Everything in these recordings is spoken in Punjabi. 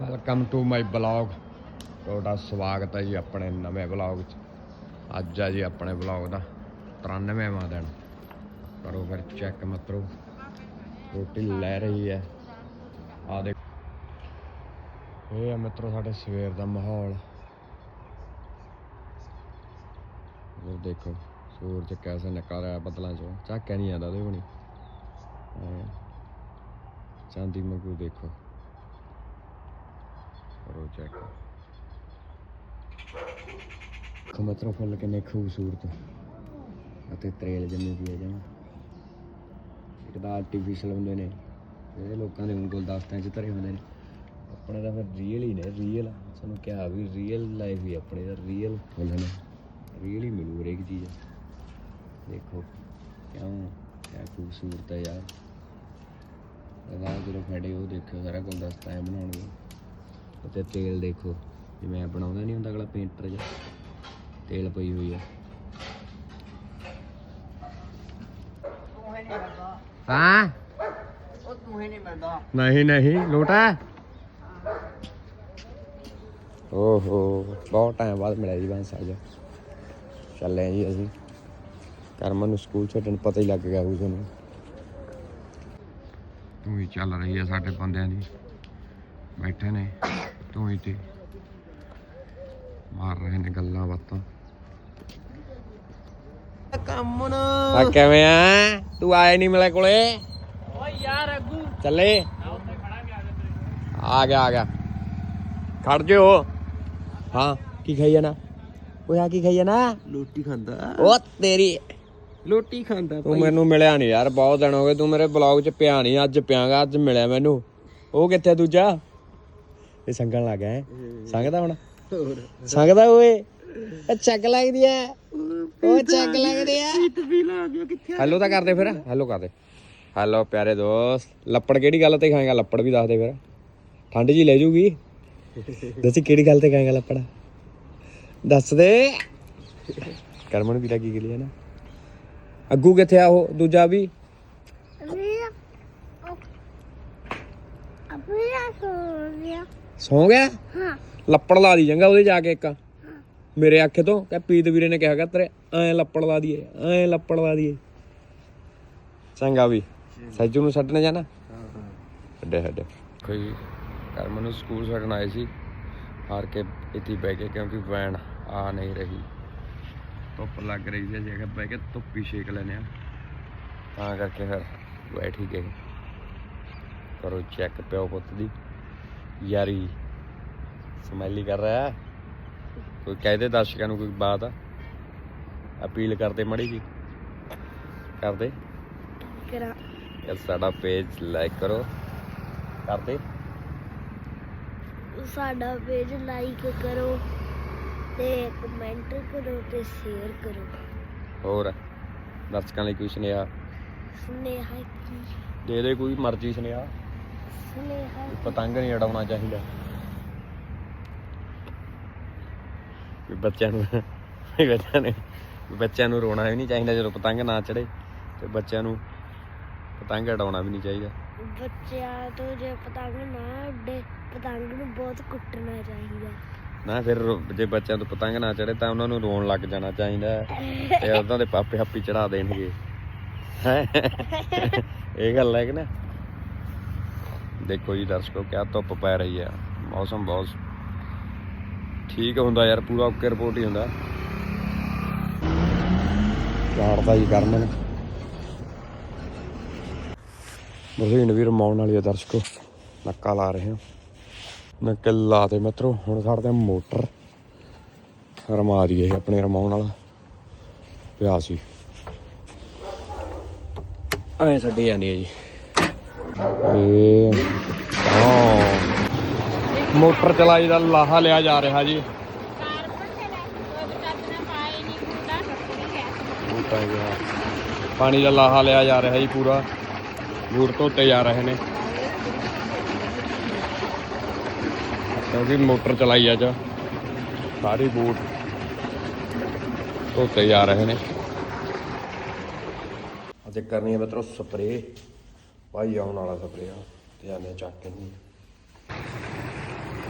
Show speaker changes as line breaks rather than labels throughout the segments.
ਵੈਲਕਮ ਟੂ ਮਾਈ ਬਲੌਗ ਤੁਹਾਡਾ ਸਵਾਗਤ ਹੈ ਜੀ ਆਪਣੇ ਨਵੇਂ ਬਲੌਗ 'ਚ। ਅੱਜ ਆ ਜੀ ਆਪਣੇ ਬਲੌਗ ਦਾ 93ਵਾਂ ਦਿਨ। ਕਰੋ ਫਿਰ ਚੈੱਕ ਮਤਰੋ। ਰੋਟੀ ਲੈ ਰਹੀ ਹੈ। ਆ ਦੇਖ। ਇਹ ਹੈ ਮਿੱਤਰੋ ਸਾਡੇ ਸਵੇਰ ਦਾ ਮਾਹੌਲ। ਉਹ ਦੇਖੋ, ਸੂਰਜ ਕੈਸੇ ਨਿਕਲ ਰਿਹਾ ਬਦਲਾਂ ਚੋਂ। ਝਾਕਿਆ ਨਹੀਂ ਆਉਂਦਾ, ਉਹਦੇ ਬਣੀ ਚਾਂਦੀ ਮੰਗੂ ਦੇਖੋ। ਕਰੋ ਚੈੱਕ ਖਮਤਰੋਂ ਫੁੱਲ ਕਿੰਨੇ ਖੂਬਸੂਰਤ ਅਤੇ ਤਰੇਲ ਜੰਮੀ ਪਈ ਹੈ ਜਮਾ ਇੱਕ ਤਾਂ ਆਰਟੀਫੀਸ਼ੀਅਲ ਹੁੰਦੇ ਨੇ, ਜਿਹੜੇ ਲੋਕਾਂ ਦੇ ਹੁਣ ਗੁਲਦਸਤਿਆਂ 'ਚ ਧਰੇ ਹੁੰਦੇ ਨੇ। ਆਪਣੇ ਤਾਂ ਫਿਰ ਰੀਅਲ ਹੀ ਨੇ ਰੀਅਲ ਸਾਨੂੰ ਕਿਹਾ ਵੀ ਰੀਅਲ ਲਾਈਫ ਹੀ ਆਪਣੇ ਦਾ ਰੀਅਲ ਫੁੱਲ ਨੇ। ਰੀਅਲ ਹੀ ਮਿਲੂ ਹਰੇਕ ਚੀਜ਼। ਦੇਖੋ, ਕਿਉਂ, ਕਿਆ ਖੂਬਸੂਰਤ ਹੈ ਯਾਰ। ਇਹਦਾ ਜਦੋਂ ਫੜੇ, ਉਹ ਦੇਖਿਓ, ਸਾਰਾ ਗੁਲਦਸਤਾ ਐ ਬਣਾਉਣਗੇ। ਅਤੇ ਤੇਲ ਦੇਖੋ ਜਿਵੇਂ ਬਣਾਉਂਦਾ ਨਹੀਂ ਹੁੰਦਾ ਅਗਲਾ ਪੇਂਟਰ ਜਿਹਾ। ਤੇਲ ਪਈ ਹੋਈ ਆ।
ਤੂੰ ਹੀ? ਨਹੀਂ ਉਹ ਤੂੰ ਹੀ ਨਹੀਂ ਮਿਲਦਾ।
ਨਹੀਂ ਨਹੀਂ ਲੋਟਾ? ਓਹੋ ਬਹੁਤ ਟਾਈਮ ਬਾਅਦ ਮਿਲਿਆ ਜੀ ਬੰਸ ਅੱਜ ਚੱਲੇ ਆ ਜੀ ਅਸੀਂ। ਕਰਮਨ ਨੂੰ ਸਕੂਲ ਛੱਡਣ ਪਤਾ ਹੀ ਲੱਗ ਗਿਆ ਉਸ ਨੂੰ ਤੂੰ ਹੀ ਚੱਲ ਰਹੀ ਹੈ ਸਾਡੇ ਬੰਦਿਆਂ ਦੀ। ਬੈਠੇ ਨੇ। ਤੂੰ ਹੀ ਤੇ। ਮਾਰ ਰਹੇ ਨੇ ਗੱਲਾਂ ਬਾਤਾਂ।
ਕੰਮ ਨਾ।
ਆ ਕਿਵੇਂ ਆ? ਤੂੰ ਆਇਆ ਨਹੀਂ ਮੇਰੇ ਕੋਲੇ?
ਓ ਯਾਰ ਅੱਗੂ।
ਚੱਲੇ। ਆ ਗਿਆ ਆ ਗਿਆ। ਖੜ ਜਿਓ। ਹਾਂ ਕੀ ਖਾਈ ਜਾਣਾ? ਓਏ ਆ ਕੀ ਖਾਈ ਜਾਣਾ?
ਰੋਟੀ ਖਾਂਦਾ।
ਉਹ ਤੇਰੀ
ਰੋਟੀ ਖਾਂਦਾ
ਤੂੰ ਮੈਨੂੰ ਮਿਲਿਆ ਨਹੀਂ ਯਾਰ ਬਹੁਤ ਦਿਨ ਹੋ ਗਏ। ਤੂੰ ਮੇਰੇ ਬਲੌਗ 'ਚ ਪਿਆ ਨਹੀਂ ਅੱਜ ਪਿਆਗਾ ਅੱਜ ਮਿਲਿਆ ਮੈਨੂੰ। ਉਹ ਕਿੱਥੇ ਦੂਜਾ? ਇਹ ਸੰਗਣ ਲੱਗ ਗਿਆ ਹੈਂ? ਸੰਗਦਾ ਹੁਣ? ਸੰਗਦਾ ਓਏ। ਇਹ ਚੱਕ ਲੱਗਦੀ ਐ। ਉਹ ਚੱਕ ਲੱਗਦੀ ਐ।
ਸੀਤ ਵੀ ਲਾ ਗਿਆ ਕਿੱਥੇ
ਹੈਲੋ ਤਾਂ ਕਰਦੇ ਫਿਰ। ਹੈਲੋ ਕਰਦੇ। ਹੈਲੋ ਪਿਆਰੇ ਦੋਸਤ ਲੱਪੜ ਕਿਹੜੀ ਗੱਲ ਤੇ ਖਾਏਗਾ? ਲੱਪੜ ਵੀ ਦੱਸ ਦੇ ਫਿਰ। ਠੰਡ ਜੀ ਲੈ ਜੂਗੀ। ਦੱਸੀ ਕਿਹੜੀ ਗੱਲ ਤੇ ਖਾਏਗਾ ਲੱਪੜ? ਦੱਸ ਦੇ। ਕਰਮਨ ਵੀ ਲੱਗੀ ਗਈ ਨਾ ਅੱਗੂ ਕਿੱਥੇ ਆ ਉਹ? ਦੂਜਾ ਵੀ। ਸੌ ਗਿਆ? ਹਾਂ। ਲੱਪੜ ਲਾ ਦੀ ਚੰਗਾ ਉਹਦੇ ਜਾ ਕੇ ਇੱਕ। ਮੇਰੇ ਆਖੇ ਤੋਂ ਕਹ ਪੀਤ ਵੀਰੇ ਨੇ ਕਿਹਾ ਕਿ ਤੇਰੇ ਐ ਲੱਪੜ ਲਾ ਦੀਏ ਐ ਲੱਪੜ ਲਾ ਦੀਏ। ਚੰਗਾ ਵੀ ਸੱਜੂ ਨੂੰ ਛੱਡਣ ਜਾਣਾ? ਹੱਡੇ ਹੱਡੇ ਕੋਈ ਕਰਮ ਨੂੰ ਸਕੂਲ ਛੱਡਣ ਆਏ ਸੀ ਹਾਰ ਕੇ ਇੱਥੇ ਬਹਿ ਗਏ ਕਿਉਂਕਿ ਵੈਨ ਆ ਨਹੀਂ ਰਹੀ। ਧੁੱਪ ਲੱਗ ਰਹੀ ਸੀ ਜਗ੍ਹਾ ਬਹਿ ਕੇ ਧੁੱਪੀ ਛੇਕ ਲੈਨੇ ਆ ਤਾਂ ਕਰਕੇ ਫਿਰ ਬੈਠ ਹੀ ਗਏ। ਕਰੋ ਚੈੱਕ ਪਿਓ ਪੁੱਤ ਦੀ। ਯਾਰੀ ਸਮੈਲੀ ਕਰ ਰਿਹਾ ਹੈ। ਕੋਈ ਕਹਦੇ ਦਰਸ਼ਕਾਂ ਨੂੰ ਕੋਈ ਬਾਤ। ਆ ਅਪੀਲ ਕਰਦੇ ਮੜੀ ਜੀ। ਕਰਦੇ।
ਕਰਾਂ।
ਕਿ ਸਾਡਾ ਪੇਜ ਲਾਈਕ ਕਰੋ। ਕਰਦੇ।
ਸਾਡਾ ਪੇਜ ਲਾਈਕ ਕਰੋ ਤੇ ਕਮੈਂਟ ਕਰੋ ਤੇ ਸ਼ੇਅਰ ਕਰੋ।
ਹੋਰ ਦਰਸ਼ਕਾਂ ਲਈ ਕੋਈ ਸੁਨੇਹਾ?
ਸੁਨੇਹਾ ਕੀ?
ਦੇ ਦੇ ਕੋਈ ਮਰਜ਼ੀ ਸੁਨੇਹਾ।
ਸੁਨੇਹਾ
ਪਤੰਗ ਨਹੀਂ ਉਡਾਉਣਾ ਚਾਹੀਦਾ। ਵੀ ਬੱਚਿਆਂ ਨੂੰ ਵੀ ਬੱਚਿਆਂ ਨੇ ਵੀ ਬੱਚਿਆਂ ਨੂੰ ਰੋਣਾ ਵੀ ਨਹੀਂ ਚਾਹੀਦਾ ਜਦੋਂ ਪਤੰਗ ਨਾ ਚੜੇ ਤੇ ਬੱਚਿਆਂ ਨੂੰ ਪਤੰਗ ਉਡਾਉਣਾ ਵੀ ਨਹੀਂ ਚਾਹੀਦਾ।
ਬੱਚਿਆਂ ਤੋਂ ਜੇ ਪਤੰਗ ਨਾ ਉੱਡੇ ਪਤੰਗ ਨੂੰ ਬਹੁਤ ਕੁੱਟਣਾ ਚਾਹੀਦਾ।
ਨਾ ਫਿਰ ਰੋ- ਜੇ ਬੱਚਿਆਂ ਤੋਂ ਪਤੰਗ ਨਾ ਚੜੇ ਤਾਂ ਉਹਨਾਂ ਨੂੰ ਰੋਣ ਲੱਗ ਜਾਣਾ ਚਾਹੀਦਾ। ਹੈ। ਤੇ ਉਹਨਾਂ ਦੇ ਪਾਪੇ ਹਾਪੀ ਚੜਾ ਦੇਣਗੇ। ਹੈਂ? ਇਹ ਗੱਲ ਹੈ ਕਿ ਨਾ? ਦੇਖੋ ਜੀ ਦਰਸ਼ਕੋ, ਕਿਆ ਧੁੱਪ ਪੈ ਰਹੀ ਹੈ ਮੌਸਮ ਬਹੁਤ ਠੀਕ ਹੁੰਦਾ ਯਾਰ, ਪੂਰਾ ਓਕੇ ਰਿਪੋਰਟ ਹੀ ਹੁੰਦਾ। ਝਾੜਦਾ ਜੀ ਕਰਮਨ ਮਸ਼ੀਨ ਵੀ ਰਮਾਉਣ ਵਾਲੀ ਹੈ ਦਰਸ਼ਕੋ, ਨੱਕਾ ਲਾ ਰਹੇ ਹਾਂ ਨੱਕੇ ਲਾ ਤੇ ਮਿੱਤਰੋ, ਹੁਣ ਕੱਢਦੇ ਹਾਂ ਮੋਟਰ। ਰਮਾ ਦਈਏ ਆਪਣੇ ਰਮਾਉਣ ਵਾਲਾ। ਪਿਆ ਸੀ। ਐ ਛੱਡੀ ਜਾਂਦੀ ਹੈ ਜੀ। ਇਹ ਹਾਂ ਮੋਟਰ ਚਲਾਈ ਦਾ ਲਾਹਾ ਲਿਆ ਜਾ ਰਿਹਾ ਜੀ। ਪਾਣੀ ਦਾ ਲਾਹਾ ਲਿਆ ਜਾ ਰਿਹਾ ਜੀ ਪੂਰਾ। ਬੂਟ ਧੋਤੇ ਜਾ ਰਹੇ ਨੇ। ਕਿਉਂਕਿ ਮੋਟਰ ਚਲਾਈ ਆ ਅੱਜ। ਸਾਰੇ ਬੂਟ ਧੋਤੇ ਜਾ ਰਹੇ ਨੇ। ਅਤੇ ਕਰਨੀ ਹੈ ਮਿੱਤਰੋ ਸਪਰੇ ਭਾਈ ਆਉਣ ਵਾਲਾ ਸਪਰੇ ਤੇ ਆਨੇ ਚੱਕ ਕੇ ਨਹੀਂ।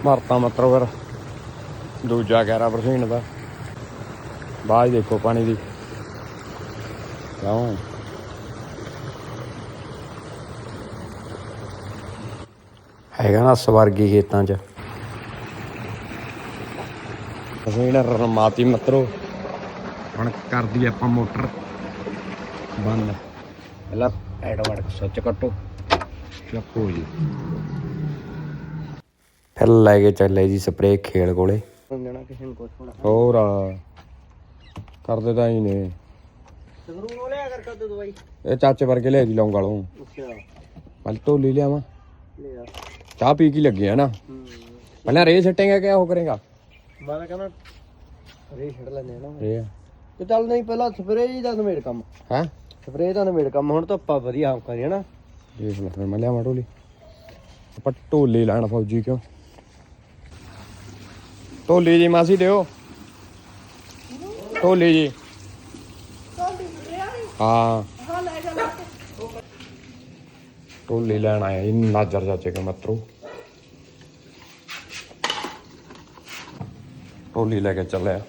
ਮਰਤਾ ਮਤਲਬ ਫਿਰ, ਦੂਜਾ 11% ਦਾ। ਬਾਅਦ ਦੇਖੋ ਪਾਣੀ ਦੀ। ਕਿਉਂ? ਹੈਗਾ ਨਾ ਸਵਰਗੀ ਖੇਤਾਂ 'ਚ। ਅਸੀਂ ਇਹਨਾਂ ਰਮਾਤੀ ਮਤਰੋ। ਹੁਣ ਕਰਦੀ ਆਪਾਂ ਮੋਟਰ। ਬੰਦ। ਪਹਿਲਾਂ ਐਡਵਰਟ ਸੁੱਚ ਕੱਟੋ। ਚੱਕੋ ਜੀ। ਫਿਰ ਲੈ ਕੇ ਚੱਲੇ ਜੀ ਸਪਰੇਅ ਖੇਲ ਕੋਲੇ।
ਸਮਝਣਾ ਕਿਸੇ ਨੂੰ ਕੁਛ ਹੋਣਾ।
ਹੋਰ ਆ। ਕਰਦੇ ਤਾਂ ਹੀ ਨੇ।
ਸੰਗਰੂ ਨੂੰ ਲਿਆ ਕਰ ਕਦ ਦਵਾਈ।
ਇਹ ਚਾਚੇ ਵਰਗੇ ਲੈ ਜੀ ਲੌਂਗ ਵਾਲੋਂ।
ਅੱਛਾ।
ਪਹਿਲਾਂ ਢੋਲੀ ਲਿਆਵਾਂ।
ਲਿਆ
ਚਾਹ ਪੀ ਕੇ ਲੱਗੇ ਆ ਨਾ।
ਹੂੰ।
ਪਹਿਲਾਂ ਰੇ ਸੱਟੇਗਾ ਕਿ ਉਹ ਕਰੇਗਾ?
ਮੈਂ ਤਾਂ ਕਹਿੰਦਾ ਰੇ ਛੱਡ ਲੈਨੇ ਆ ਨਾ।
ਰੇ
ਤੇ ਚੱਲ ਨਹੀਂ ਪਹਿਲਾਂ ਸਪਰੇਅ ਹੀ ਦਾ ਨਵੇੜ ਕੰਮ।
ਹੈ?
ਸਪਰੇਅ ਦਾ ਨਵੇੜ ਕੰਮ, ਹੁਣ ਧੁੱਪਾ ਵਧੀਆ ਹਮਕਾ ਹੈ ਨਾ।
ਦੇਖ ਲੈ ਫਿਰ ਮੈਂ ਲਿਆਵਾਂ ਢੋਲੀ ਆਪਾਂ ਢੋਲੀ ਲੈਣ ਫੌਜੀ ਕਿਉਂ? ਢੋਲੀ ਜੀ ਮਾਸੀ ਦਿਓ। ਢੋਲੀ ਜੀ। ਹਾਂ। ਢੋਲੀ ਲੈਣ ਆਇਆ ਜੀ, ਨਾਜਰ ਚਾਚੇ ਕੇ ਮਤਰੂ। ਢੋਲੀ ਲੈ ਕੇ ਚੱਲਿਆ।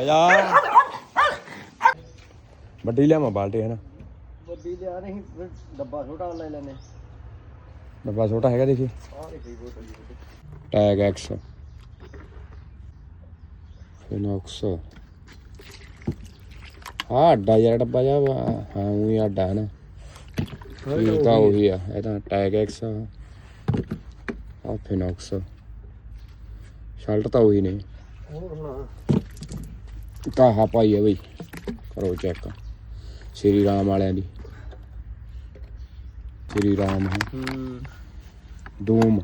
ਜਾ ਜਾ ਵੱਡੀ ਲਿਆਵਾਂ ਬਾਲਟੀ ਹੈ ਨਾ
ਵੱਡੀ ਲਿਆ ਨਹੀਂ ਫਿਰ ਡੱਬਾ ਛੋਟਾ ਲੈ ਲੈਨੇ
ਡੱਬਾ ਛੋਟਾ ਹੈਗਾ ਦੇਖੀ। Tag X. ਫਿਨੋਕਸ। ਹਾਂ ਅੱਡਾ ਯਾਰ ਡੱਬਾ ਜਾ ਹਾਂ ਉਹੀ ਅੱਡਾ ਹੈ ਨਾ ਇਹ ਤਾਂ ਉਹੀ ਆ ਇਹ ਤਾਂ ਟੈਗ ਐਕਸ ਆ। ਫਿਨੋਕਸ। ਸ਼ਰਟ ਤਾਂ ਉਹੀ ਨੇ।
ਹੋਰ
ਕਾਹਾ ਪਾਈ ਆ ਬਈ। ਕਰੋ ਚੈੱਕ ਸ਼੍ਰੀ ਰਾਮ ਵਾਲਿਆਂ ਦੀ। ਸ਼੍ਰੀ ਰਾਮ ਹੈ।
ਹੂੰ
ਧੂਮ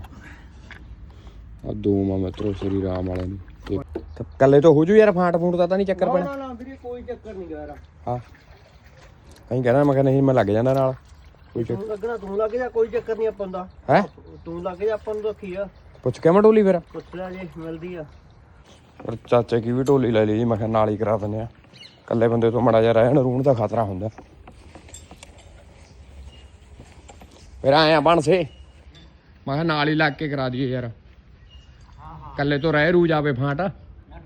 ਆ ਧੂਮ ਆ ਮਿੱਤਰੋ ਸ਼੍ਰੀ ਰਾਮ ਵਾਲਿਆਂ ਦੀ। ਤੇ ਕੱਲੇ ਤੋਂ ਹੋ ਜੂ ਯਾਰ ਫਾਂਟ ਫੂੰਟ ਦਾ ਤਾਂ ਨਹੀਂ ਚੱਕਰ ਪੈਣਾ।
ਨਾ ਨਾ ਵੀਰੇ ਕੋਈ ਚੱਕਰ ਨਹੀਂ ਗਾਰਾ
ਹਾਂ ਕਹੀਂ ਕਹਿਣਾ ਮੈਂ ਕਿਹਾ ਨਹੀਂ ਮੈਂ ਲੱਗ ਜਾਂਦਾ ਨਾਲ। ਕੋਈ ਚੱਕਰ
ਤੂੰ ਲੱਗਣਾ ਤੂੰ ਲੱਗ ਜਾ ਕੋਈ ਚੱਕਰ ਨਹੀਂ ਆਪਾਂ ਦਾ
ਹੈ?
ਤੂੰ ਲੱਗ ਜਾ ਆਪਾਂ ਨੂੰ ਰੱਖੀ ਆ।
ਪੁੱਛ ਕੇ ਮੈਂ ਫਿਰ?
ਪੁੱਛ ਲੈ ਜੇ ਮਿਲਦੀ ਆ।
ਪਰ ਚਾਚੇ ਕੀ ਵੀ ਢੋਲੀ ਲੈ ਲਈ ਜੀ ਮੈਂ ਕਿਹਾ ਨਾਲ ਹੀ ਕਰਾ ਦਿੰਦੇ ਆ। ਕੱਲੇ ਬੰਦੇ ਤੋਂ ਮੜਾ ਜਾ ਰਹਿਣ ਰੂਣ ਦਾ ਖਤਰਾ ਹੁੰਦਾ। ਫਿਰ ਆਇਆ ਬਣ ਸੇ। ਮੈਂ ਕਿਹਾ ਨਾਲ ਹੀ ਲੱਗ ਕੇ ਕਰਾ ਦਈਏ ਯਾਰ। ਕੱਲੇ ਤੋਂ ਰਹਿ ਰੂ ਜਾਵੇ ਫਾਂਟ।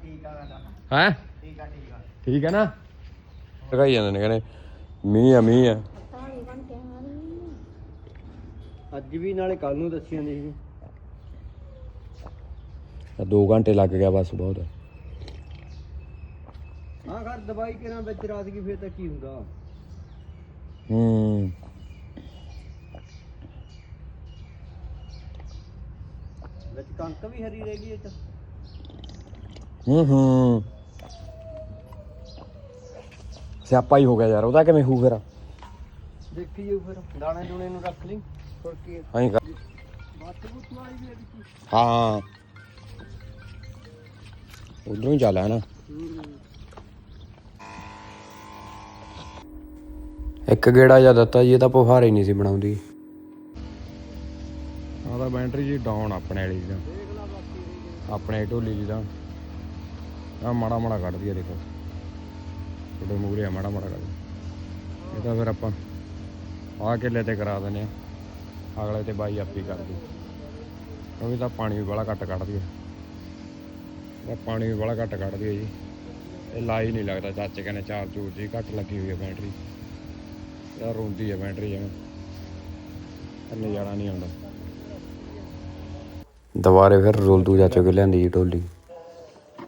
ਠੀਕ ਆ ਗੱਲ
ਹੈ?
ਠੀਕ ਆ ਠੀਕ ਆ
ਠੀਕ ਹੈ ਨਾ? ਲਗਾਈ ਜਾਂਦੇ ਨੇ ਕਹਿੰਦੇ ਮੀਂਹ ਆ ਮੀਂਹ ਆ।
ਅੱਜ ਵੀ ਨਾਲੇ ਕੱਲ ਨੂੰ ਦੱਸੀ ਜਾਂਦੇ ਸੀ।
2 ਘੰਟੇ ਲੱਗ ਗਿਆ ਬਸ ਬਹੁਤ।
ਹਾਂ ਘਰ ਦਵਾਈ ਕਿਰਾਂ ਵਿੱਚ ਰਾਤ ਕੀ ਫੇਰ ਤਾਂ ਕੀ ਹੁੰਦਾ?
ਹੂੰ।
ਵਿੱਚ ਕਣਕ ਵੀ ਹਰੀ ਰਹਿ ਗਈ ਇਹ ਚ
ਹੂੰ ਹੂੰ। ਸਿਆਪਾ ਹੀ ਹੋ ਗਿਆ ਯਾਰ ਉਹਦਾ ਕਿਵੇਂ ਹੋਊ ਫਿਰ?
ਦੇਖੀ ਫਿਰ ਦਾਣੇ ਦੂਣੇ ਨੂੰ ਰੱਖ ਲਈ ਹੋਰ ਕੀ। ਹੈ?
ਐਂ ਕਰ।
ਬੱਤ ਬੁੱਤ ਵਾਲੀ ਵੀ ਇਹਦੀ ਕੀ
ਹਾਂ। ਉਧਰੋਂ ਹੀ ਚੱਲ ਨਾ ਇੱਕ ਗੇੜਾ ਜਾਂ ਦਿੱਤਾ ਜੀ ਇਹ ਤਾਂ ਪੁਫਾਰ ਹੀ ਨਹੀਂ ਸੀ ਬਣਾਉਂਦੀ। ਆਹ ਤਾਂ ਬੈਟਰੀ ਜੀ ਡਾਊਨ ਆਪਣੇ ਵਾਲੀ ਦਾ
ਬਾਕੀ ਰਹੀ
ਆਪਣੇ ਢੋਲੀ ਜੀ ਦਾ ਆ ਮਾੜਾ ਮਾੜਾ ਕੱਢਦੀ ਆ ਦੇਖੋ। ਤੁਹਾਡੇ ਮੂਹਰੇ ਆ ਮਾੜਾ ਮਾੜਾ ਕੱਢ ਇਹ ਤਾਂ ਫਿਰ ਆਪਾਂ ਆਹ ਕਿੱਲੇ ਤੇ ਕਰਾ ਦਿੰਦੇ ਆ। ਅਗਲੇ ਤੇ ਬਾਈ ਆਪੀ ਕਰਦੀ। ਕਿਉਂਕਿ ਤਾਂ ਪਾਣੀ ਵੀ ਬੜਾ ਘੱਟ ਕੱਢਦੀ ਆ। ਇਹ ਪਾਣੀ ਵੀ ਬੜਾ ਘੱਟ ਕੱਢਦੀ ਆ ਜੀ। ਇਹ ਲਾਈ ਨਹੀਂ ਲੱਗਦਾ ਚਾਚੇ ਕਹਿੰਦੇ ਚਾਰ ਚੂਰ ਜੀ ਘੱਟ ਲੱਗੀ ਹੋਈ ਹੈ ਬੈਟਰੀ ਯਾਰ ਰੋਂਦੀ ਹੈ ਬੈਟਰੀ ਜਿਵੇਂ ਥੱਲੇ ਜਾਣਾ ਨਹੀਂ ਆਉਂਦਾ। ਦੁਬਾਰੇ ਫਿਰ ਰੋਲ ਦੂ ਜਾ ਚੁੱਕ ਲਿਆਂਦੀ ਜੀ ਢੋਲੀ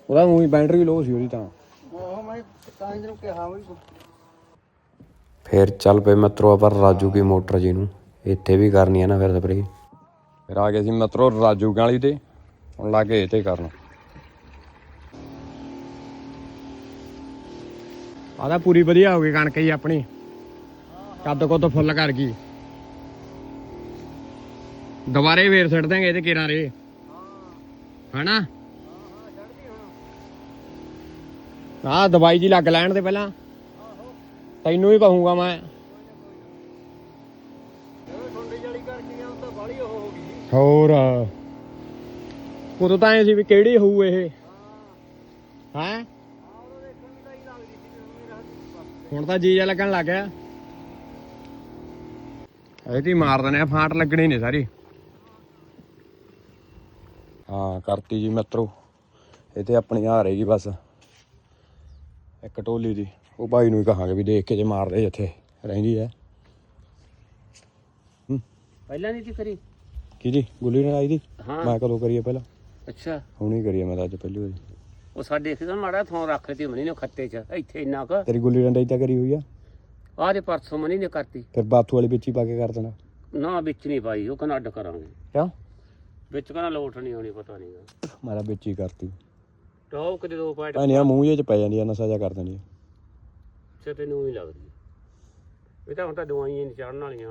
ਉਹਦਾ ਉਹੀ ਬੈਟਰੀ ਲੋ ਸੀ ਉਹਦੀ ਤਾਂ।
ਉਹ ਮੈਂ ਤਾਂ ਇਹਨੂੰ ਕਿਹਾ ਵੀ
ਫਿਰ ਚੱਲ ਪਏ ਮਤਰੋ ਪਰ ਰਾਜੂ ਕੀ ਮੋਟਰ ਜੀ ਨੂੰ। ਇੱਥੇ ਵੀ ਕਰਨੀ ਹੈ ਨਾ ਫਿਰ ਸਪਰੇ ਫਿਰ ਆ ਗਏ ਸੀ ਮਤਰੋ ਰਾਜੂ ਵਾਲੀ ਤੇ। ਹੁਣ ਲੱਗੇ ਇਹ ਤੇ ਕਰਨ। ਆਦਾ ਪੂਰੀ ਵਧੀਆ ਹੋ ਗਈ ਕਣਕ ਹੀ ਆਪਣੀ। ਕੱਦ ਕੋ ਤੋਂ ਫੁੱਲ ਕਰ ਗਈ। ਦੁਬਾਰੇ ਫੇਰ ਛੱਡ ਦਾਂਗੇ ਇਹਦੇ ਕਿਰਾਂ ਰੇ ਹਨਾ? ਹਾਂ ਦਵਾਈ ਜੀ ਲੱਗ ਲੈਣ ਦੇ ਪਹਿਲਾਂ। ਤੈਨੂੰ ਹੀ ਕਹੂੰਗਾ ਮੈਂ। ਹੋਰ। ਉਦੋਂ ਤਾਂ ਐ ਸੀ ਵੀ ਕਿਹੜੀ ਹੋਊ ਇਹ। ਹੈ
ਉਹਦੇ ਦੇਖਣ ਵੀ ਤਾਂ ਹੀ ਲੱਗਦੀ ਸੀ ਜਦੋਂ ਮੇਰਾ ਹੱਥ
ਹੁਣ ਤਾਂ ਜੀਜਾ ਲੱਗਣ ਲੱਗ ਗਿਆ। ਇਹ ਤੇ ਮਾਰ ਦਨੇ ਫਾਂਟ ਲੱਗਣੇ ਨੇ ਸਾਰੇ। ਹਾਂ ਕਰਤੀ ਜੀ ਮਿੱਤਰੋ। ਇਹ ਤੇ ਆਪਣੀ ਆ ਰਹੇਗੀ ਬਸ। ਇੱਕ ਟੋਲੀ ਦੀ। ਉਹ ਭਾਈ ਨੂੰ ਹੀ ਕਹਾਂਗੇ ਵੀ ਦੇਖ ਕੇ ਜੇ ਮਾਰਦੇ ਜਿੱਥੇ ਰਹਿੰਦੀ ਹੈ।
ਪਹਿਲਾਂ ਨਹੀਂ ਸੀ ਕਰੀ?
ਕੀ ਜੀ ਗੁੱਲੀ ਨਾਲ ਆਈ ਦੀ
ਹਾਂ।
ਮੈਂ ਕਦੋਂ ਕਰੀਏ ਪਹਿਲਾਂ।
ਅੱਛਾ।
ਹੁਣੀ ਕਰੀਏ ਮੈਂ ਤਾਂ ਅੱਜ ਪਹਿਲੀ ਵਾਰੀ।
ਉਹ ਸਾਡੇ ਇੱਥੇ ਤਾਂ ਮਾੜਾ ਥੋਂ ਰੱਖ ਲਈ ਮਨੀ ਨੇ ਖੱਤੇ 'ਚ। ਇੱਥੇ ਇੰਨਾ ਕੁ।
ਤੇਰੀ ਗੁੱਲੀ ਡੰਡਾ ਤਾਂ ਕਰੀ ਹੋਈ ਆ।
ਆਹ ਦੇ ਪਰਸੋਂ ਮਨੀ ਨੇ ਕਰਤੀ।
ਫਿਰ ਬਾਥੂ ਵਾਲੀ ਵਿੱਚ ਹੀ ਪਾ ਕੇ ਕਰ ਦੇਣਾ।
ਨਾ ਵਿੱਚ ਨਹੀਂ ਪਾਈ ਉਹ ਕਹਿੰਦਾ ਅੱਡ ਕਰਾਂਗੇ।
ਕਿਉਂ?
ਵਿੱਚ ਕਹਿੰਦਾ ਲੋਟ ਨਹੀਂ ਆਉਣੀ ਪਤਾ ਨਹੀਂ।
ਮਾਰਾ ਵਿੱਚ ਹੀ ਕਰਤੀ।
ਟੌਪ ਕਦੇ ਦੋ ਪੁਆਇੰਟ
ਭਾਈ ਆ ਮੂੰਹ ਜੇ ਚ ਪੈ ਜਾਂਦੀ ਆ ਨਸ਼ਾ ਜਾ ਕਰ ਦਿੰਦੀ ਆ।
ਤੈਨੂੰ ਹੀ ਲੱਗਦੀ। ਇਹ ਤਾਂ ਹੁਣ ਤਾਂ ਦਵਾਈਆਂ ਨਹੀਂ ਚੜਨ ਵਾਲੀਆਂ।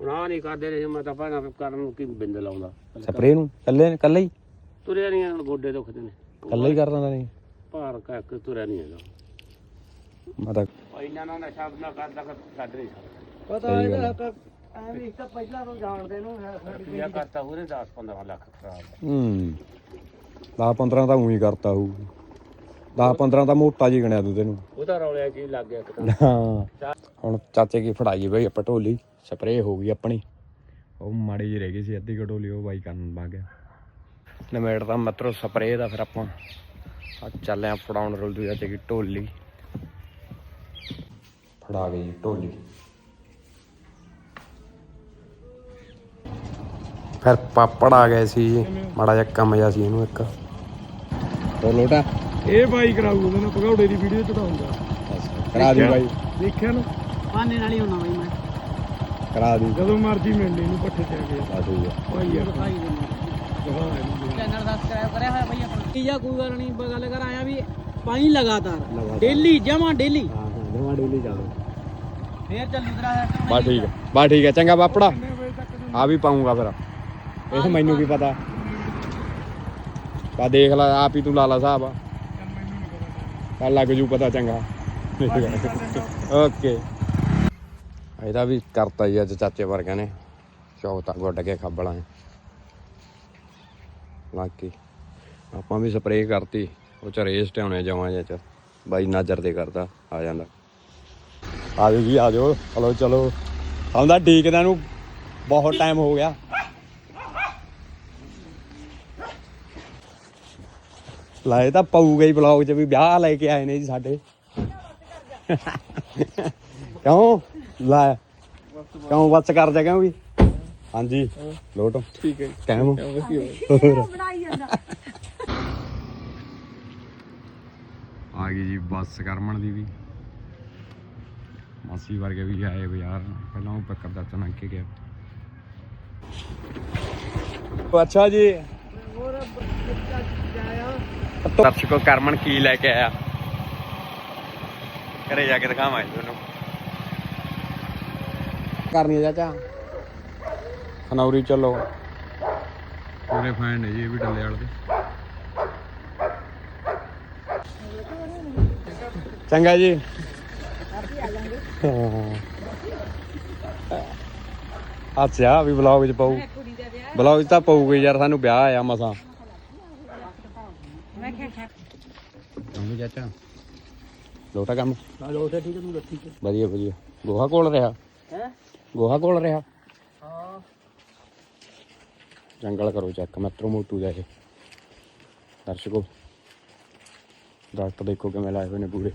ਹੁਣ ਆ ਨਹੀਂ ਕਰਦੇ ਰਹੇ ਮੈਂ ਤਾਂ ਪਹਿਲਾਂ ਕਰਨ ਨੂੰ ਕੀ ਬਿੰਦ ਲਾਉਂਦਾ।
ਸਪਰੇ ਨੂੰ ਕੱਲੇ ਕੱਲੇ ਹੀ?
ਤੁਰਿਆ ਨਹੀਂ ਹੁਣ ਗੋਡੇ ਦੁਖਦੇ ਨੇ।
ਕੱਲੇ ਹੀ ਕਰ ਦਿੰਦਾ ਨਹੀਂ।
ਭਾਰ ਕੱਕ ਤੁਰਿਆ ਨਹੀਂ ਹੈਗਾ।
ਮੈਂ ਤਾਂ
ਉਹ ਨਾਲ ਨਸ਼ਾ ਨਾ ਕਰਦਾ ਕਿ ਛੱਡ ਨਹੀਂ ਸਕਦਾ
ਪਤਾ ਇਹਦਾ
ਐਵੇਂ ਤਾਂ ਪਹਿਲਾਂ ਤੋਂ ਜਾਣਦੇ ਨੂੰ ਹੈ ਕਰਤਾ ਉਹਨੇ 10 15 ਲੱਖ ਖਰਾਬ।
ਹੂੰ। 10 15 ਤਾਂ ਉਹੀ ਕਰਤਾ ਹੋਊ। 10 15 ਤਾਂ ਮੋਟਾ ਜੀ ਗਣਿਆ ਤੂੰ ਤੈਨੂੰ
ਉਹਦਾ ਰੌਲਿਆ ਜੀ ਲੱਗ ਗਿਆ ਇੱਕ ਤਾਂ।
ਹਾਂ। ਹੁਣ ਚਾਚੇ ਕੀ ਫੜਾਈ ਬਈ ਆਪਾਂ ਢੋਲੀ। ਸਪਰੇਅ ਹੋ ਗਈ ਆਪਣੀ। ਉਹ ਮਾੜੀ ਜੀ ਰਹਿ ਗਈ ਸੀ ਅੱਧੀ ਕਟੋਲੀ ਉਹ ਬਾਈ ਕਰਨ ਲੱਗ ਗਿਆ। ਨਵੇੜ ਦਾ ਮਤਰੋ ਸਪਰੇਅ ਦਾ ਫਿਰ ਆਪਾਂ ਆ ਚੱਲੇ ਆ ਫੜਾਉਣ ਰੋਲ ਦੂ ਚਾਚੇ ਕੀ ਢੋਲੀ। ਫੜਾ ਗਈ ਢੋਲੀ। ਫਿਰ ਪਾਪੜ ਆ ਗਏ ਸੀ ਮਾੜਾ ਜਿਹਾ ਕੰਮ ਜਿਹਾ ਸੀ ਇਹਨੂੰ ਇੱਕ। ਹੋਰ ਲੋਟਾ?
ਇਹ ਬਾਈ ਕਰਾਊ ਉਹਦੇ ਨਾਲ ਭਗੌੜੇ ਦੀ ਵੀਡੀਓ ਚੜਾਉਂਗਾ
ਕਰਾ ਦੀ ਬਾਈ।
ਦੇਖਿਆ ਨਾ?
ਪਾਣੇ ਨਾਲ ਹੀ ਹੋਣਾ ਬਈ ਮੈਂ।
ਕਰਾ ਦੀ
ਜਦੋਂ ਮਰਜ਼ੀ ਮਿਲ ਲਈ ਇਹਨੂੰ ਪੱਠੇ ਚ ਆ
ਆ ਠੀਕ ਹੈ
ਭਾਈ ਯਾਰ
ਦਿਖਾਈ ਦੇਣੀ ਚੈਨਲ ਸਬਸਕ੍ਰਾਈਬ ਕਰਿਆ ਹੋਇਆ ਬਈ ਆਪਣਾ। ਕੀ ਜਾਂ ਕੋਈ ਗੱਲ ਨਹੀਂ ਗੱਲ ਕਰ ਆਇਆ ਵੀ ਪਾਣੀ ਲਗਾਤਾਰ। ਡੇਲੀ ਜਮਾ ਡੇਲੀ।
ਹਾਂ ਹਾਂ ਜਮਾ ਡੇਲੀ ਚੱਲ
ਫੇਰ ਚੱਲੂ ਤੇਰਾ
ਬਾ ਠੀਕ ਹੈ ਬਾ ਠੀਕ ਹੈ ਚੰਗਾ ਬਾਪੜਾ। ਆ ਵੀ ਪਾਉਂਗਾ ਫਿਰ। ਇਹ ਮੈਨੂੰ ਕੀ ਪਤਾ। ਬਾ ਦੇਖ ਲੈ ਆਪ ਹੀ ਤੂੰ ਲਾ ਲਾ ਸਾਹਿਬ ਆ ਕੱਲ ਲੱਗ ਜੂ ਪਤਾ ਚੰਗਾ। ਓਕੇ। ਇਹਦਾ ਵੀ ਕਰਤਾ ਜੀ ਅੱਜ ਚਾਚੇ ਵਰਗਿਆਂ ਨੇ। ਚੌਥਾ ਗੁੱਡ ਕੇ ਖੱਬਲਾਂ ਬਾਕੀ ਆਪਾਂ ਵੀ ਸਪਰੇਅ ਕਰਤੀ, ਉਹ ਚ ਰੇਸ ਟਿਆਉਣੇ ਜਾਵਾਂ ਜਾਂ ਚ। ਬਾਈ ਨਜ਼ਰ ਤੇ ਕਰਦਾ, ਆ ਜਾਂਦਾ। ਆ ਜਾਓ ਜੀ, ਆ ਜਾਓ। ਚਲੋ ਚਲੋ। ਆਉਂਦਾ ਡੀਕਦਾ ਨੂੰ ਬਹੁਤ ਟਾਈਮ ਹੋ ਗਿਆ। ਲਾਏ ਤਾਂ ਪਊਗਾ ਹੀ ਬਲੌਗ 'ਚ ਵੀ, ਵਿਆਹ ਲੈ ਕੇ ਆਏ ਨੇ ਜੀ ਸਾਡੇ। ਕਿਉਂ? ਲੈ। ਕਿਉਂ ਬੱਸ ਕਰ ਜਾ ਕਿਉਂ ਵੀ? ਹਾਂਜੀ। ਲੋਟ।
ਠੀਕ ਹੈ
ਕਹਿਮ ਆ ਗਈ ਜੀ ਬੱਸ ਕਰਮਣ ਦੀ ਵੀ। ਮਾਸੀ ਵਰਗੇ ਵੀ ਆਏ ਬਾਜ਼ਾਰ। ਪਹਿਲਾਂ ਉਹ ਪੱਕਰ ਦਾ ਚਨਾ ਕੇ ਗਿਆ। ਅੱਛਾ ਜੀ। ਦਰਸ਼ਕੋ ਕਰਮਨ ਕੀ ਲੈ ਕੇ ਆਇਆ? ਘਰੇ ਜਾ ਕੇ ਦਿਖਾਵਾਂ ਤੁਹਾਨੂੰ। ਕਰਨੀ ਚਾਚਾ। ਖਨੌਰੀ ਚੱਲੋ। ਪੂਰੇ ਫੈਨ ਨੇ ਜੀ ਇਹ ਵੀ ਡੱਲੇ ਵਾਲੇ ਦੇ। ਚੰਗਾ ਜੀ। ਅੱਛਾ ਵੀ ਵਲੌਗ 'ਚ ਪਾਉ ਵਲੌਗ ਤਾਂ ਪਊਗਾ ਹੀ ਯਾਰ ਸਾਨੂੰ ਵਿਆਹ ਆਇਆ ਮਸਾਂ। ਮੰਮੀ ਚਾਚਾ। ਲੋਟਾ ਕੰਮ।
ਆ ਲੋ ਤੇ ਠੀਕ ਹੈ ਤੂੰ ਰੱਖੀ
ਵਧੀਆ ਵਧੀਆ। ਗੋਹਾ ਕੋਲ ਰਿਹਾ।
ਹੈ?
ਗੋਹਾ ਕੋਲ ਰਿਹਾ। ਜੰਗਲ ਕਰੋ ਚੈੱਕ ਮੈਟਰੋ ਮੋਟੂ ਦਾ ਇਹ। ਦਰਸ਼ਕੋ ਦਰਖਤ ਦੇਖੋ ਕਿਵੇਂ ਲਾਏ ਹੋਏ ਨੇ ਪੂਰੇ।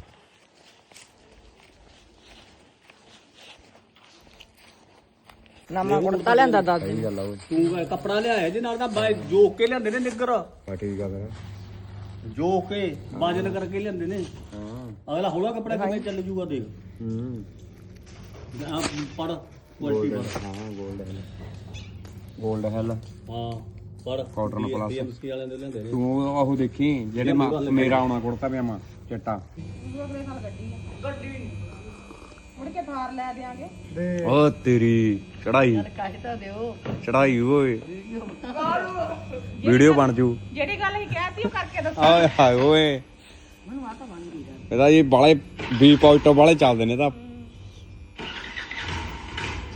ਨਾਮਾ ਕੁੜਤਾ ਲਿਆਂਦਾ ਦੱਸ
ਸਹੀ ਗੱਲ ਆ ਉਹ।
ਤੂੰ ਕੱਪੜਾ ਲਿਆਇਆ ਜੀ ਨਾਲ ਤਾਂ ਬਾਈ ਜੋਕ ਕੇ ਲਿਆਂਦੇ ਨੇ ਨਿੱਗਰ?
ਆ ਠੀਕ ਆ ਫਿਰ।
ਜੋ ਕੇ ਬਾਜਨ ਕਰਕੇ ਲਿਆਂਦੇ ਨੇ।
ਹਾਂ।
ਅਗਲਾ ਹੌਲਾ ਕੱਪੜਾ ਕਿਵੇਂ ਚੱਲ ਜੂਗਾ ਦੇਖ।
ਹੂੰ।
ਆ ਪੜ ਕੁਆਲਿਟੀ
ਗੋਲਡ
ਪੜ।
ਹਾਂ ਗੋਲਡ ਹੈਲ ਗੋਲਡ ਹੈਲ
ਹਾਂ ਪੜ
Cotton plus।
ਵਾਲਿਆਂ ਦੇ ਨੇ।
ਤੂੰ ਉਹ ਦੇਖੀ ਜਿਹੜੇ ਮਾ- ਮੇਰਾ ਆਉਣਾ ਕੁੜਤਾ ਪਜਾਮਾ ਚਿੱਟਾ। ਓ ਤੇਰੀ ਚੜਾਈ
ਦਿਓ।
ਚੜਾਈ ਓਏ। ਵੀਡੀਓ ਬਣ ਜੂ।
ਜਿਹੜੀ ਗੱਲ ਹੀ ਕਹਿਤੀ ਉਹ ਕਰਕੇ ਦੱਸੋ।
ਆਏ ਹਾਏ ਓਏ। ਇਹਦਾ ਜੀ ਬਾਲੇ ਵੀ ਪੋਜ਼ਿਟਿਵ ਵਾਲੇ ਚੱਲਦੇ ਨੇ ਤਾਂ।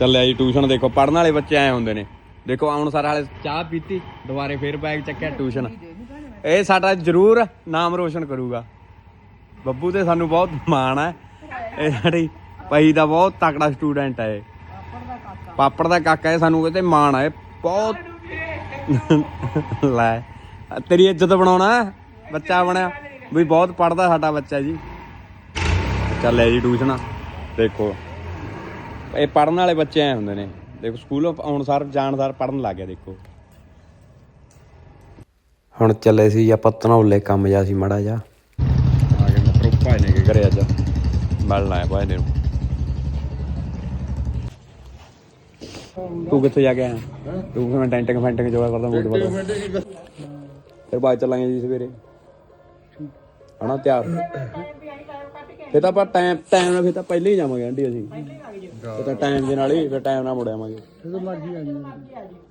ਚੱਲਿਆ ਜੀ ਟਿਊਸ਼ਨ ਦੇਖੋ ਪੜਨ ਵਾਲੇ ਬੱਚੇ ਆਏ ਹੁੰਦੇ ਨੇ। ਦੇਖੋ, ਆਉਣ ਸਾਰ ਵਾਲੇ ਚਾਹ ਪੀਤੀ, ਦੁਬਾਰੇ ਫੇਰ ਬੈਗ ਚੱਕਿਆ ਟਿਊਸ਼ਨ ਇਹ ਸਾਡਾ ਜ਼ਰੂਰ ਨਾਮ ਰੋਸ਼ਨ ਕਰੂਗਾ। ਬੱਬੂ ਤੇ ਸਾਨੂੰ ਬਹੁਤ ਮਾਣ ਹੈ। ਇਹ ਸਾਡੀ ਪਈ ਦਾ ਬਹੁਤ ਤਕੜਾ ਸਟੂਡੈਂਟ ਹੈ ਇਹ। ਪਾਪੜ ਦਾ ਕਾਕਾ ਹੈ ਸਾਨੂੰ ਕਿਤੇ ਮਾਣ ਹੈ। ਬਹੁਤ ਲੈ, ਤੇਰੀ ਇੱਜ਼ਤ ਬਣਾਉਣਾ ਬੱਚਾ ਬਣਿਆ। ਵੀ ਬਹੁਤ ਪੜਦਾ ਸਾਡਾ ਬੱਚਾ ਜੀ। ਚੱਲਿਆ ਜੀ ਟਿਊਸ਼ਨ ਦੇਖੋ, ਇਹ ਪੜਨ ਵਾਲੇ ਬੱਚੇ ਐ ਹੁੰਦੇ ਨੇ। ਦੇਖੋ ਸਕੂਲੋਂ ਆਉਣ ਸਾਰ ਜਾਣ ਸਾਰ ਪੜਨ ਲੱਗ ਗਿਆ ਦੇਖੋ। ਹੁਣ ਚੱਲੇ ਸੀ ਆਪਾਂ ਤਨੌਲੇ ਕੰਮ ਜਾ ਸੀ ਮੜਾ ਜਾ ਆ ਕੇ ਮਤਰੋ ਭਾਈ ਨੇ ਕੀ ਘਰੇ ਅੱਜ। ਮਿਲਣ ਆਇਆ ਭਾਈ ਨੇ। ਤੂੰ ਕਿੱਥੇ ਜਾ ਕੇ ਆਇਆ? ਤੂੰ ਕਿਵੇਂ ਡੈਂਟਿੰਗ ਫੈਂਟਿੰਗ ਜੋਗਾ ਕਰਦਾ ਮੂਡ ਬਦਲ ਫਿਰ ਬਾਅਦ ਚੱਲਾਂਗੇ ਜੀ ਸਵੇਰੇ। ਹਣਾ ਤਿਆਰ? ਫਿਰ ਤਾਂ ਆਪਾਂ ਟਾਈਮ ਟਾਈਮ ਨਾਲ ਫਿਰ ਤਾਂ ਪਹਿਲੇ ਹੀ ਜਾਵਾਂਗੇ ਆਂਟੀ ਅਸੀਂ। ਫਿਰ ਤਾਂ ਟਾਈਮ ਦੇ ਨਾਲ ਹੀ ਫਿਰ ਟਾਈਮ ਨਾਲ ਮੁੜ ਆਵਾਂਗੇ।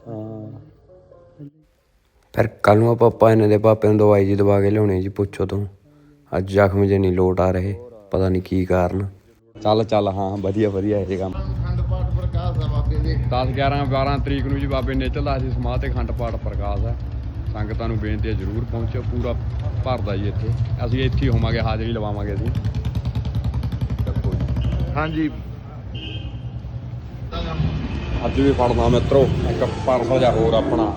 ਹਾਂ। ਫਿਰ ਕੱਲ ਨੂੰ ਆਪਾਂ ਪਾਪਾ ਇਹਨਾਂ ਦੇ ਪਾਪੇ ਨੂੰ ਦਵਾਈ ਜੀ ਦਵਾ ਕੇ ਲਿਆਉਣੀ ਜੀ ਪੁੱਛੋ ਤੂੰ। ਅੱਜ ਜ਼ਖਮ ਜੇ ਨਹੀਂ ਲੋਟ ਆ ਰਹੇ ਪਤਾ ਨਹੀਂ ਕੀ ਕਾਰਨ। ਚੱਲ ਚੱਲ ਹਾਂ ਵਧੀਆ ਵਧੀਆ ਇਹ ਕੰਮ।
ਖੰਡ ਪਾਠ ਪ੍ਰਕਾਸ਼ ਆ ਬਾਬੇ ਦੇ
10 11 12 ਤਰੀਕ ਨੂੰ ਜੀ ਬਾਬੇ ਨੇਚਲ ਸੀ ਸਮਾਧ ਤੇ ਖੰਡ ਪਾਠ ਪ੍ਰਕਾਸ਼ ਹੈ। ਸੰਗਤਾਂ ਨੂੰ ਬੇਨਤੀ ਹੈ ਜਰੂਰ ਪਹੁੰਚੋ ਪੂਰਾ ਭਰਦਾ ਜੀ ਇੱਥੇ। ਅਸੀਂ ਇੱਥੇ ਹੋਵਾਂਗੇ ਹਾਜ਼ਰੀ ਲਵਾਵਾਂਗੇ ਅਸੀਂ। ਜੀ।
ਹਾਂਜੀ।
ਅੱਜ ਵੀ ਫੜਨਾ ਮਿੱਤਰੋ ਇੱਕ ਪਰਸਾ ਜਾ ਹੋਰ ਆਪਣਾ।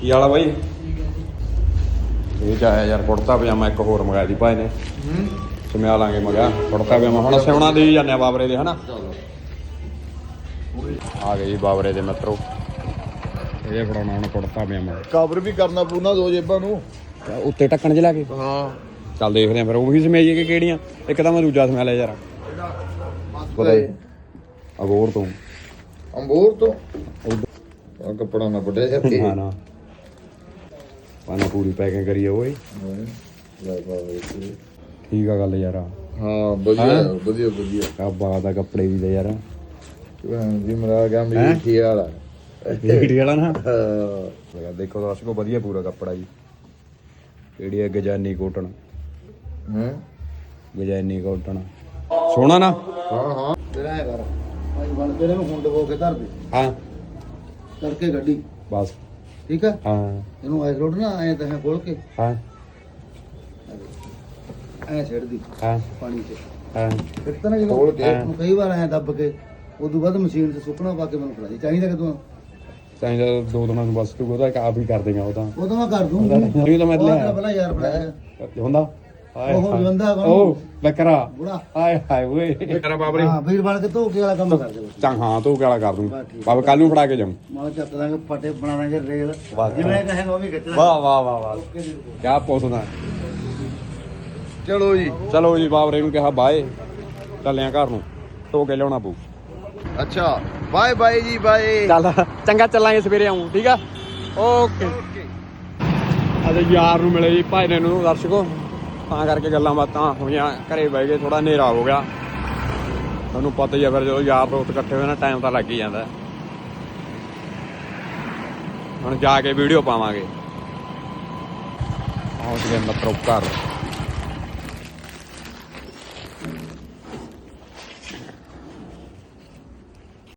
ਕੀ ਵਾਲਾ ਬਾਈ? ਇਹ ਜਾਇਆ ਯਾਰ ਕੁੜਤਾ ਪਜਾਮਾ ਇੱਕ ਹੋਰ ਮੰਗਾਇਆ ਦੀ ਭਾਈ ਨੇ। ਸਮਿਆ ਲਾਂਗੇ ਮਗਾ ਕੁੜਤਾ ਪਜਾਮਾ। ਹੁਣ ਸਿਉਣਾ ਦੇ ਜਾਂਦੇ ਆ ਬਾਬਰੇ ਦੇ ਹਨਾ? ਆ ਗਏ ਜੀ ਬਾਬਰੇ ਦੇ ਮਿੱਤਰੋ। ਇਹ ਫੜਾਉਣਾ ਹੁਣ ਕੁੜਤਾ ਪਜਾਮਾ।
ਕਵਰ ਵੀ ਕਰਨਾ ਪੂਣਾ ਦੋ ਜੇਬਾਂ ਨੂੰ।
ਉੱਤੇ ਢੱਕਣ ਜਿ ਲਾ ਕੇ?
ਹਾਂ।
ਚੱਲ ਦੇਖਦੇ ਆ ਫਿਰ ਉਹੀ ਸਮੇਈਏ ਕਿ ਕਿਹੜੀਆਂ ਇੱਕ ਤਾਂ ਮੈਂ ਦੂਜਾ ਸਮਿਆ ਲਿਆ ਯਾਰ। ਪਤਾ ਹੀ ਅਗੋਰ ਤੋਂ।
ਅੰਬੋਰ ਤੋਂ? ਆ ਕੱਪੜਾ ਨਾ ਵੱਡੇ ਸਿਰ ਤੇ
ਨਾ ਨਾ। ਪਾਣਾ ਪੂਰੀ ਪੈਕਿੰਗ ਓਏ
ਲੈ ਬਾਬੇ ਜੀ।
ਠੀਕ ਆ ਗੱਲ ਯਾਰ।
ਹਾਂ ਵਧੀਆ ਵਧੀਆ ਵਧੀਆ।
ਆ ਬਾਤ ਦਾ ਕੱਪੜੇ ਵੀ ਦੇ ਯਾਰ।
ਜੀ ਮਰਾ ਗਿਆ ਮੇਰੀ ਕੀ ਵਾਲਾ।
ਵੀਡੀਓ ਵਾਲਾ ਨਾ?
ਹਾਂ।
ਦੇਖੋ ਦਰਸ਼ਕੋ ਵਧੀਆ ਪੂਰਾ ਕੱਪੜਾ ਜੀ। ਕਿਹੜੀ ਹੈ ਗਜਾਨੀ ਕੋਟਨ
ਹਾਂ?
ਗਜਾਨੀ ਕੋਟਨ ਸੋਹਣਾ ਨਾ?
ਹਾਂ ਹਾਂ। ਤੇਰਾ ਹੈ ਕਰ ਭਾਈ ਬਣ ਕੇ ਇਹਨੂੰ ਹੁੰਡ ਹੋ ਕੇ ਧਰ ਦੇ।
ਹਾਂ।
ਕਰਕੇ ਗੱਡੀ।
ਬਸ।
ਠੀਕ ਆ?
ਹਾਂ।
ਇਹਨੂੰ ਐਸ ਰੋਡ ਨਾ ਐ ਤਾਂ ਖੋਲ ਕੇ।
ਹਾਂ।
ਐ ਛੱਡ ਦੀ।
ਹਾਂ।
ਪਾਣੀ 'ਚ।
ਹਾਂ।
ਫਿਰ ਤਾਂ ਨਾ ਜਦੋਂ
ਖੋਲ ਕੇ।
ਹੁਣ ਕਈ ਵਾਰ ਐ ਦੱਬ ਕੇ ਉਦੋਂ ਬਾਅਦ ਮਸ਼ੀਨ 'ਚ ਸੁੱਕਣਾ ਪਾ ਕੇ ਮੈਨੂੰ ਫੜਾ ਦੇ। ਚਾਹੀਦਾ ਕਿ ਤੂੰ
ਚਾਹੀਦਾ ਦੋ ਦਿਨਾਂ ਨੂੰ ਬਸ ਤੂੰ ਉਹਦਾ ਆਪ ਹੀ ਕਰ ਦੇਗਾ ਉਹ ਤਾਂ।
ਮੈਂ ਕਰ ਦੂੰ
ਨਹੀਂ ਤਾਂ ਮੈਂ
ਉਹ ਤੇਰਾ ਪਹਿਲਾਂ ਯਾਰ ਫੜਾਇਆ।
ਹੁੰਦਾ? ਹਾਏ
ਉਹ। ਬੰਦਾ ਕੌਣ?
ਉਹ ਬੱਕਰਾ।
ਬੁੜਾ।
ਹਾਏ ਹਾਏ ਓਏ। ਬੱਕਰਾ ਬਾਬਰੇ।
ਹਾਂ ਵੀਰ ਬਣ ਕੇ ਧੋ ਕੇ ਵਾਲਾ ਕੰਮ ਕਰ ਦੇ।
ਚੰਗ ਹਾਂ ਤੂੰ ਕਿਹੜਾ ਕਰ ਦੂੰ। ਬਾਬਾ ਕੱਲ ਨੂੰ ਫੜਾ ਕੇ ਜਾਉਂ
ਮਾਂ ਚੱਕ ਦਾਂਗੇ ਫਟੇ ਬਣਾ ਦਾਂਗੇ ਰੇਲ। ਜਿਵੇਂ ਕਹੇਗਾ ਉਹ ਵੀ ਖਿੱਚ
ਵਾਹ ਵਾਹ ਵਾਹ ਵਾਹ। ਕਿਆ ਪੁੱਛਦਾ
ਚਲੋ ਜੀ।
ਚਲੋ ਜੀ ਬਾਬਰੇ ਨੂੰ ਕਿਹਾ ਬਾਏ। ਚੱਲਿਆ ਘਰ ਨੂੰ। ਧੋ ਕੇ ਲਿਆਉਣਾ ਪਊ।
ਅੱਛਾ। ਬਾਏ ਬਾਏ ਜੀ ਬਾਏ।
ਚੱਲ ਚੰਗਾ ਚੱਲਾਂਗੇ ਸਵੇਰੇ ਆਉਂ ਠੀਕ ਆ? ਓਕੇ। ਅੱਜ ਯਾਰ ਨੂੰ ਮਿਲੇ ਜੀ ਭਾਈ ਨੇ ਨੂੰ ਦਰਸ਼ਕੋ। ਤਾਂ ਕਰਕੇ ਗੱਲਾਂ ਬਾਤਾਂ ਹੋਈਆਂ, ਘਰੇ ਬਹਿ ਗਏ ਥੋੜਾ ਹਨੇਰਾ ਹੋ ਗਿਆ। ਤੁਹਾਨੂੰ ਪਤਾ ਹੀ ਆ ਫਿਰ ਜਦੋਂ ਯਾਰ ਦੋਸਤ ਇਕੱਠੇ ਹੋਏ ਨਾ ਟਾਈਮ ਤਾਂ ਲੱਗ ਹੀ ਜਾਂਦਾ। ਹੁਣ ਜਾ ਕੇ ਵੀਡੀਓ ਪਾਵਾਂਗੇ। ਪਹੁੰਚ ਗਏ ਮਤਲਬ ਘਰ।